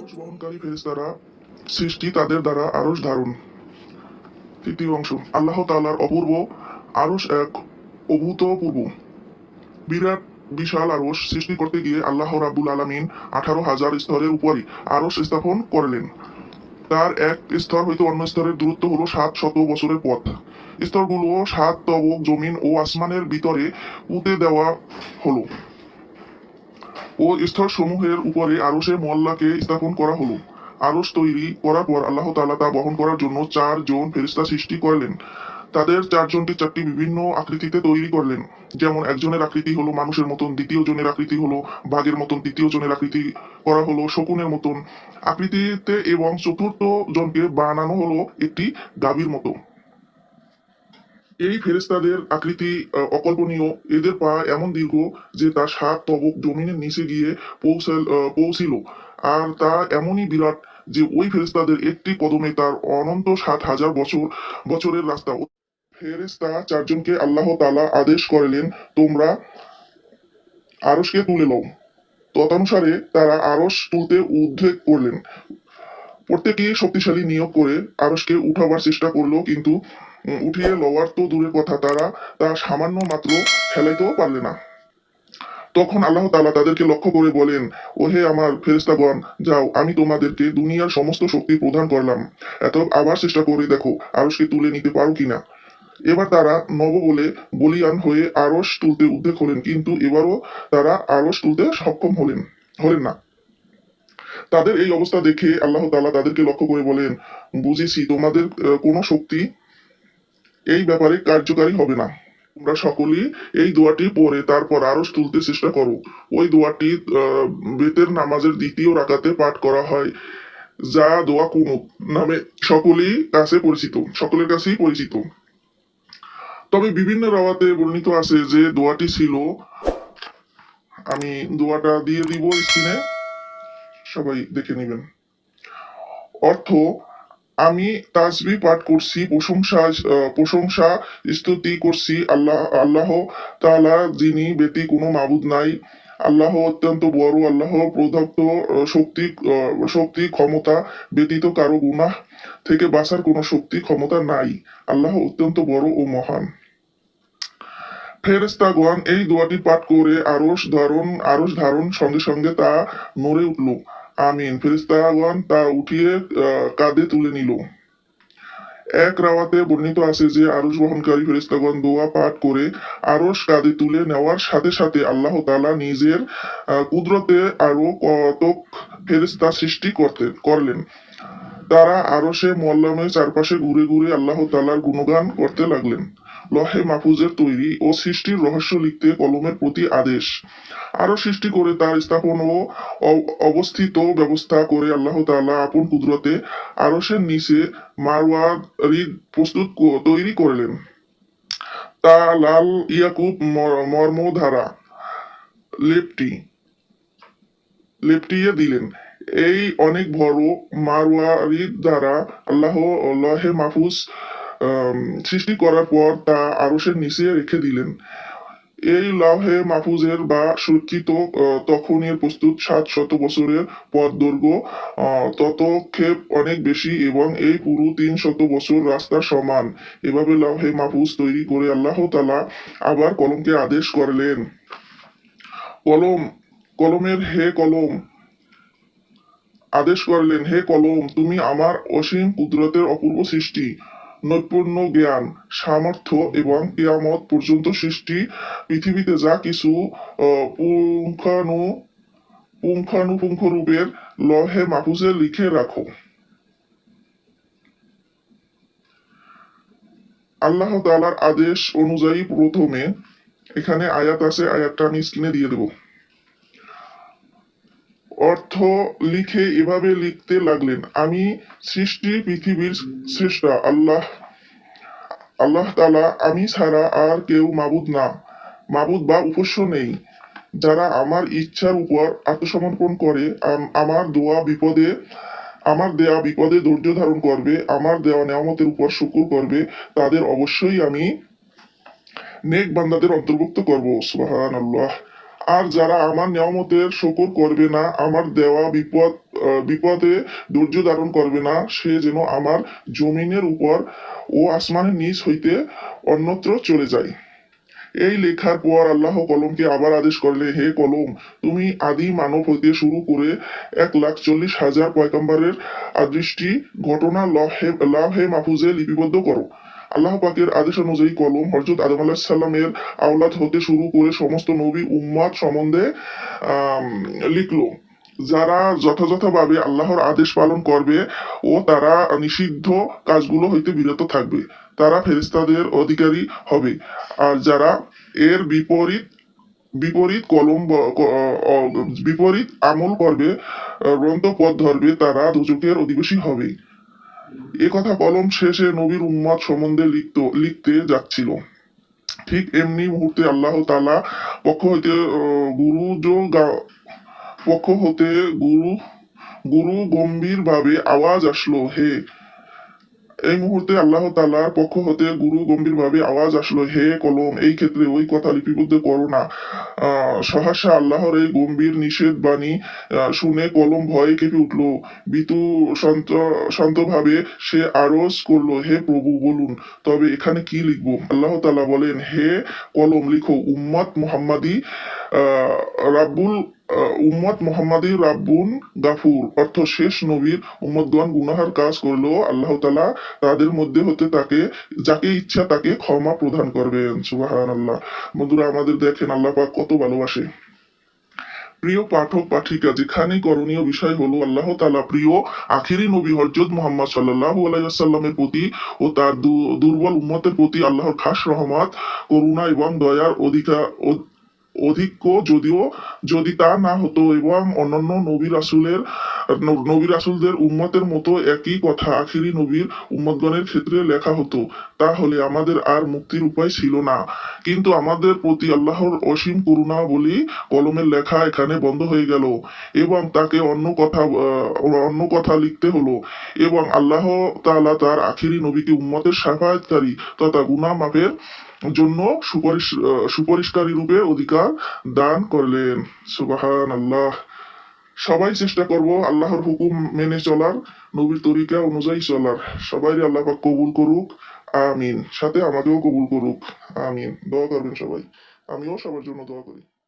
বহনকারী ফেরেশতারা সৃষ্টি তাদের দ্বারা আরশ ধারণ। তৃতীয় অংশ, আল্লাহ তাআলার অপূর্ব আরশ এক অভূতপূর্ব বিরাট, বিশাল আরশ সৃষ্টি করতে গিয়ে আল্লাহ রাব্বুল আলামিন আঠারো হাজার স্তরের উপরই আরশ স্থাপন করলেন। তার এক স্তর হইতে অন্য স্তরের দূরত্ব হলো সাত শত বছরের পথ। স্তরগুলো সাত তবক, জমিন ও আসমানের ভিতরে পুঁতে দেওয়া হলো। ও স্তর সমূহের উপরে আরশে মোয়াল্লাকে স্থাপন করা হলো। আরশ তৈরি করার পর আল্লাহ তাআলা তা বহন করার জন্য চার জন ফেরেশতা সৃষ্টি করলেন। তাদের চারজনকে চারটি বিভিন্ন আকৃতিতে তৈরি করলেন। যেমন একজনের আকৃতি হলো মানুষের মতন দ্বিতীয় জনের আকৃতি হলো বাঘের মতন তৃতীয় জনের আকৃতি করা হলো শকুনের মতন। আকৃতিতে এবং চতুর্থ জনকে বানানো হলো একটি গাভীর মতো। এই ফেরেস্তাদের আকৃতি অকল্পনীয়। এদের পা এমন দীর্ঘ যে তা সাত তবক জমিনের নিচে গিয়ে পৌঁছাল পৌঁছিল। আর তা এমনই বিরাট যে ওই ফেরেস্তাদের একটি কদমে তার অনন্ত সাত হাজার বছর, বছরের রাস্তা। ফেরেস্তা চারজনকে আল্লাহ তাআলা আদেশ করলেন, তোমরা আরশকে তুলে লও তদনুসারে তারা আরশ তুলতে উদ্বেগ করলেন। প্রত্যেকেই শক্তিশালী নিয়োগ করে আরশকে উঠাবার চেষ্টা করল, কিন্তু উঠিয়ে লওয়ার তো দূরের কথা, তারা তা সামান্য মাত্র ফেলাইতেও পারলে না। তখন আল্লাহ তালা তাদেরকে লক্ষ্য করে বলেন, ওহে আমার ফেরেস্তাগণ যাও, আমি তোমাদেরকে দুনিয়ার সমস্ত শক্তি প্রদান করলাম। এত আবার চেষ্টা করে দেখো, আরশকে তুলে নিতে পারো কিনা? এবার তারা নব বলে বলিয়ান হয়ে আরশ তুলতে উদ্যোগ হলেন, কিন্তু এবারও তারা আরশ তুলতে সক্ষম হলেন হলেন না। তাদের এই অবস্থা দেখে আল্লাহ তালা তাদেরকে লক্ষ্য করে বলেন, বুঝেছি, তোমাদের কোনো শক্তি এই ব্যাপারে কার্যকারী হবে না। তোমরা সকলেই এই দোয়াটি পড়ে তারপর আরশ তুলতে চেষ্টা করো। ওই দোয়াটি বেতের নামাজের দ্বিতীয় রাকাতে পাঠ করা হয়। যা দোয়া কুনুত নামে সকলেই কাছে পরিচিত, সকলের কাছেই পরিচিত। তবে বিভিন্ন রাওয়াতে বর্ণিত আছে যে দোয়াটি ছিল, আমি দোয়াটা দিয়ে দিব স্ক্রিনে। সবাই দেখে নেবেন। অর্থ আমি তাসবি পাঠ করছি, প্রশংসা প্রশংসা, স্তুতি করছি আল্লাহ আল্লাহ তাআলা যিনি ব্যতী কোনো মাবুদ নাই। আল্লাহ অত্যন্ত বড়, আল্লাহ প্রদত্ত শক্তি শক্তি, ক্ষমতা ব্যতীত কারও গুনাহ থেকে বাঁচার কোনো শক্তি, ক্ষমতা নাই। আল্লাহ অত্যন্ত বড় ও মহান। ফেরেস্তাগণ এই দোয়াটি পাঠ করে আরশ ধারণ আরশ ধারণ সঙ্গে সঙ্গে তা নড়ে উঠল। আমিন ফেরেস্তাগণ তা উঠিয়ে কাঁধে তুলে নিল। এক রাওয়াতে বর্ণিত আছে যে, আরশ বহনকারী ফেরেস্তাগণ দোয়া পাঠ করে আরশ কাঁধে তুলে নেওয়ার সাথে সাথে আল্লাহ তাআলা নিজের কুদরতে আরও কতক ফেরেস্তা সৃষ্টি করতে, করলেন। তারা আরশে মোয়াল্লামের চারপাশে ঘুরে ঘুরে আল্লাহ তাআলার গুণগান করতে লাগলেন। লহে মাহফুজের তৈরি ও সৃষ্টির রহস্য লিখতে কলমের প্রতি আদেশ। আরও সৃষ্টি করে তার স্থাপন ও অবস্থিত ব্যবস্থা করে আল্লাহ তাআলা আপন কুদরতে আরশের নিচে মারওয়ারি প্রস্তুত ক- তৈরি করলেন। তা লাল ইয়াকুব মর্মধারা লেপটি, লেপটিয়ে দিলেন। এই অনেক বড় মারওয়ারি দ্বারা আল্লাহ লহে মাহফুজ সৃষ্টি করার পর তা আরশের নিচে রেখে দিলেন। এই লহে মাহফুজের বা সুরক্ষিত তখনের প্রস্তুত সাত শত বছরের পথ দৈর্ঘ্য ততক্ষেপ অনেক বেশি এবং এই পুরো তিন শত বছর রাস্তা সমান। এভাবে লহে মাহফুজ তৈরি করে আল্লাহ তাআলা আবার কলমকে আদেশ করলেন। কলম, কলমের হে কলম, আদেশ করলেন, হে কলম, তুমি আমার অসীম কুদরতের অপূর্ব সৃষ্টি। নৈপুণ্য, জ্ঞান, সামর্থ্য এবং কিয়ামত পর্যন্ত সৃষ্টি। পৃথিবীতে যা কিছু পুঙ্খানু, পুঙ্খানুপুঙ্খ রূপের লহে মাহফুজে লিখে রাখো। আল্লাহ তাআলার আদেশ অনুযায়ী প্রথমে এখানে আয়াত আছে, আয়াতটা আমি স্ক্রিনে দিয়ে দেবো। অর্থ লিখে এভাবে লিখতে লাগলেন। আমি সৃষ্টি পৃথিবীর স্রষ্টা আল্লাহ আল্লাহ তাআলা, আমি ছাড়া আর কেউ মাবুদ না। মাবুদ বা উপস্য নেই। যারা আমার ইচ্ছার উপর আত্মসমর্পণ করে, আম- আমার দোয়া বিপদে, আমার দেয়া বিপদে ধৈর্য ধারণ করবে, আমার দেওয়া নেয়ামতের উপর শুকুর করবে, তাদের অবশ্যই আমি নেক বান্দাদের অন্তর্ভুক্ত করব। সুবহানাল্লাহ। আর যারা আমার নিয়ামতের শকর করবে না, আমার দেওয়া বিপদ বিপদে ধৈর্য ধারণ করবে না, সে যেন আমার জমিনের উপর ও আসমানের নিচ হইতে অন্যত্র চলে যায়। এই লেখার পর আল্লাহ কলমকে আবার আদেশ করলে হে কলম, তুমি আদি মানব হইতে শুরু করে এক লাখ চল্লিশ হাজার পয়গম্বরের আদৃষ্টি ঘটনা লহে, লাহে মাহফুজে লিপিবদ্ধ করো। আল্লাহ পাকের আদেশ অনুযায়ী কলম হজরত আদম আলাহ সাল্লামের আওলাদ হতে শুরু করে সমস্ত নবী উম্মাদ সম্বন্ধে লিখলো। যারা যথাযথভাবে আল্লাহর আদেশ পালন করবে ও তারা নিষিদ্ধ কাজগুলো হইতে বিরত থাকবে, তারা ফেরেস্তাদের অধিকারী হবে। আর যারা এর বিপরীত বিপরীত কলম বিপরীত আমল করবে গ্রন্থ পথ ধরবে, তারা দুচকের অধিবেশী হবে। এ কথা কলম শেষে নবীর উম্মত সম্বন্ধে লিখত, লিখতে যাচ্ছিল। ঠিক এমনি মুহূর্তে আল্লাহ তালা পক্ষ হইতে গুরু পক্ষ হতে গুরু গুরু গম্ভীর ভাবে আওয়াজ আসলো, হে এই মুহূর্তে আল্লাহ তালার পক্ষ হতে গুরু গম্ভীর ভাবে আওয়াজ আসলো, হে কলম, এই ক্ষেত্রে ওই কথা লিপিবদ্ধ করো না। সহসা আল্লাহর এই গম্ভীর নিষেধ বাণী শুনে কলম ভয়ে কেঁপে উঠল। বিতু শান্ত শান্তভাবে সে আরজ করল, হে প্রভু, বলুন, তবে এখানে কি লিখব? আল্লাহ তালা বলেন, হে কলম, লিখো, উম্মত মুহাম্মাদি রাব্বুল উম্মত মোহাম্মদী রাব্বুন গাফুর, অর্থ শেষ নবীর উম্মতগণ গুনাহার কাজ করলেও আল্লাহ তালা তাদের মধ্যে হতে তাকে, যাকে ইচ্ছা তাকে ক্ষমা প্রদান করবেন। সুবাহান আল্লাহ বন্ধুরা, আমাদের দেখেন আল্লাহ পাক কত ভালোবাসে। প্রিয় পাঠক, পাঠিকা, যেখানে করণীয় বিষয় হলো আল্লাহ তালা প্রিয় আখিরি নবী হরজত মোহাম্মদ সাল্লাহ আলাইসাল্লামের প্রতি ও তার দুর্বল উম্মতের প্রতি আল্লাহর খাস রহমত, করুণা এবং দয়ার অধিকার অধিক্য যদিও, যদি তা না হতো এবং অন্যান্য নবী রাসুলের নবী রাসুলদের উম্মতের মতো একই কথা আখিরি নবীর উম্মতগণের ক্ষেত্রে লেখা হতো, তাহলে আমাদের আর মুক্তির উপায় ছিল না। কিন্তু আমাদের প্রতি আল্লাহর অসীম করুণা বলি কলমের লেখা এখানে বন্ধ হয়ে গেল এবং তাকে অন্য কথা অন্য কথা লিখতে হলো এবং আল্লাহ তাআলা তার আখিরি নবীকে উম্মতের সাফায়াতকারী তথা গুনাহ মাফের জন্য সুপারিশ সুপারিশকারী রূপে অধিকার দান করলেন। সুবাহান আল্লাহ সবাই চেষ্টা করব আল্লাহর হুকুম মেনে চলার, নবীর তরিকা অনুযায়ী চলার। সবাই আল্লাহ পাক কবুল করুক। আমিন। সাথে আমাকেও কবুল করুক। আমিন। দোয়া করবেন সবাই। আমিও সবার জন্য দোয়া করি।